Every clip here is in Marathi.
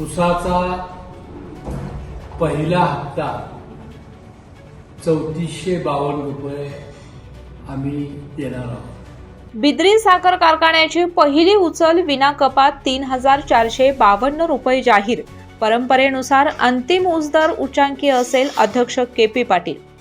उसाचा पहिला हप्ता चौतीसशे बावन्न रुपये आम्ही देणार आहोत. बिद्री साखर कारखान्याची पहिली उचल विना कपात तीन हजार चारशे बावन्न रुपये जाहीर. परंपरेनुसार अंतिम उचदर उच्चांकी असेल अध्यक्ष के पी पाटील.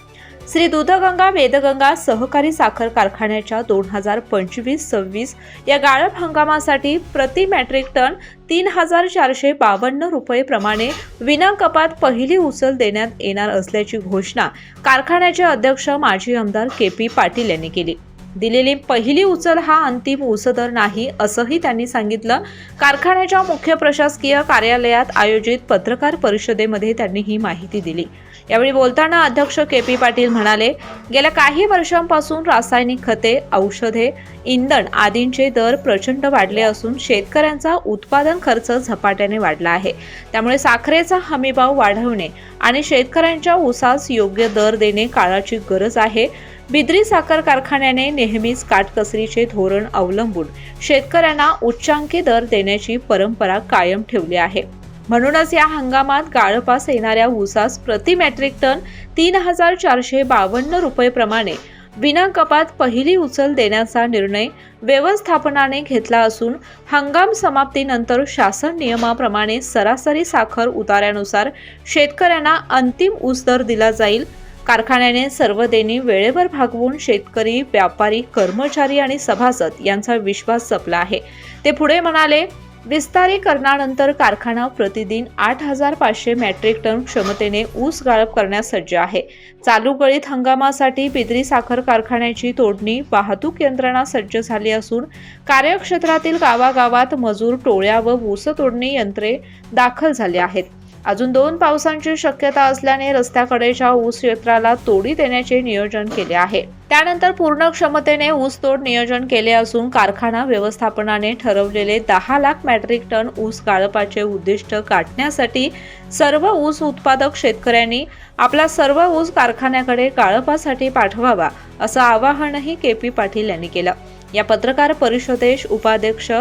श्री दूधगंगा वेदगंगा सहकारी साखर कारखान्याच्या दोन हजार पंचवीस सव्वीस या गाळप हंगामासाठी प्रति मॅट्रिक टन तीन हजार चारशे बावन्न रुपये प्रमाणे विनाकपात पहिली उचल देण्यात येणार असल्याची घोषणा कारखान्याचे अध्यक्ष माजी आमदार के पी पाटील यांनी केली. दिलेली पहिली उचल हा अंतिम उसदर नाही असंही त्यांनी सांगितलं. कारखान्याच्या मुख्य प्रशासकीय कार्यालयात आयोजित पत्रकार परिषदेमध्ये त्यांनी ही माहिती दिली. यावेळी बोलताना अध्यक्ष के पी पाटील म्हणाले गेल्या काही वर्षांपासून रासायनिक खते औषधे इंधन आदींचे दर प्रचंड वाढले असून शेतकऱ्यांचा उत्पादन खर्च झपाट्याने वाढला आहे. त्यामुळे साखरेचा हमीभाव वाढवणे आणि शेतकऱ्यांच्या ऊसास योग्य दर देणे काळाची गरज आहे. बिद्री साखर कारखान्याने नेहमीच काटकसरीचे धोरण अवलंबून शेतकऱ्यांना उच्चांकी दर देण्याची परंपरा कायम ठेवली आहे. म्हणूनच या हंगामात गाळपास येणाऱ्या ऊसास प्रति मॅट्रिक टन तीन हजार चारशे बावन्न रुपये प्रमाणे विना कपात पहिली उचल देण्याचा निर्णय व्यवस्थापनाने घेतला असून हंगाम समाप्तीनंतर शासन नियमाप्रमाणे सरासरी साखर उतार्यानुसार शेतकऱ्यांना अंतिम ऊस दर दिला जाईल कारखान्याने सर्व देणी वेळेवर भागवून शेतकरी व्यापारी कर्मचारी आणि सभासद यांचा विश्वास जपला आहे. ते पुढे म्हणाले विस्तारीकरणानंतर कारखाना प्रतिदिन आठ हजार पाचशे मॅट्रिक टन क्षमतेने ऊस गाळप करण्यास सज्ज आहे. चालू गळीत हंगामासाठी बिद्री साखर कारखान्याची तोडणी वाहतूक यंत्रणा सज्ज झाली असून कार्यक्षेत्रातील गावागावात मजूर टोळ्या व ऊस तोडणी यंत्रे दाखल झाली आहेत. अजून दोन पावसांची शक्यता असल्याने रस्त्याकडेच्या ऊस क्षेत्राला तोडी देण्याचे नियोजन केले आहे त्यानंतर पूर्ण क्षमतेने ऊस तोड नियोजन केले असून कारखाना व्यवस्थापनाने ठरवलेले दहा लाख मॅट्रिक टन ऊस गाळपाचे उद्दिष्ट गाठण्यासाठी सर्व ऊस उत्पादक शेतकऱ्यांनी आपला सर्व ऊस कारखान्याकडे गाळपासाठी पाठवावा असं आवाहनही के पी पाटील यांनी केलं. या पत्रकार परिषदेश उपाध्यक्ष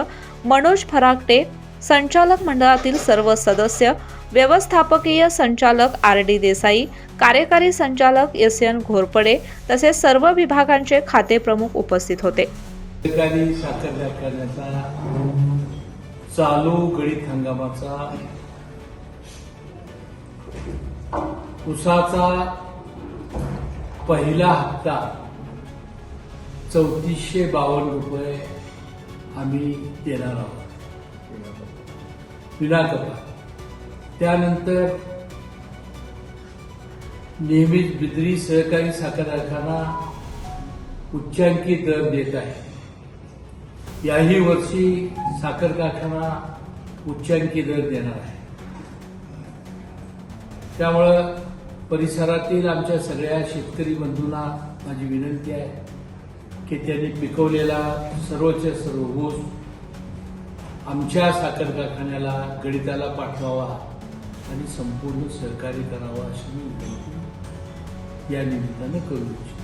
मनोज फराकटे संचालक मंडळातील सर्व सदस्य व्यवस्थापकीय संचालक आर डी देसाई कार्यकारी संचालक एस एन घोरपडे तसेच सर्व विभागांचे खाते प्रमुख उपस्थित होते. चालू गळीत हंगामाचा उसाचा पहिला हप्ता चौतीसशे बावन्न रुपये आम्ही देणार आहोत. विनाकपात त्यानंतर नेहमीच बिद्री सहकारी साखर कारखाना उच्चांकी दर देत आहे. याही वर्षी साखर कारखाना उच्चांकी दर देणार आहे. त्यामुळं परिसरातील आमच्या सगळ्या शेतकरी बंधूंना माझी विनंती आहे की त्यांनी पिकवलेला सर्वच्या सर्व ऊस आमच्या साखर कारखान्याला गणिताला पाठवावा. आणि संपूर्ण सहकार्य करावा अशी मी विनंती या निमित्तानं करू इच्छितो.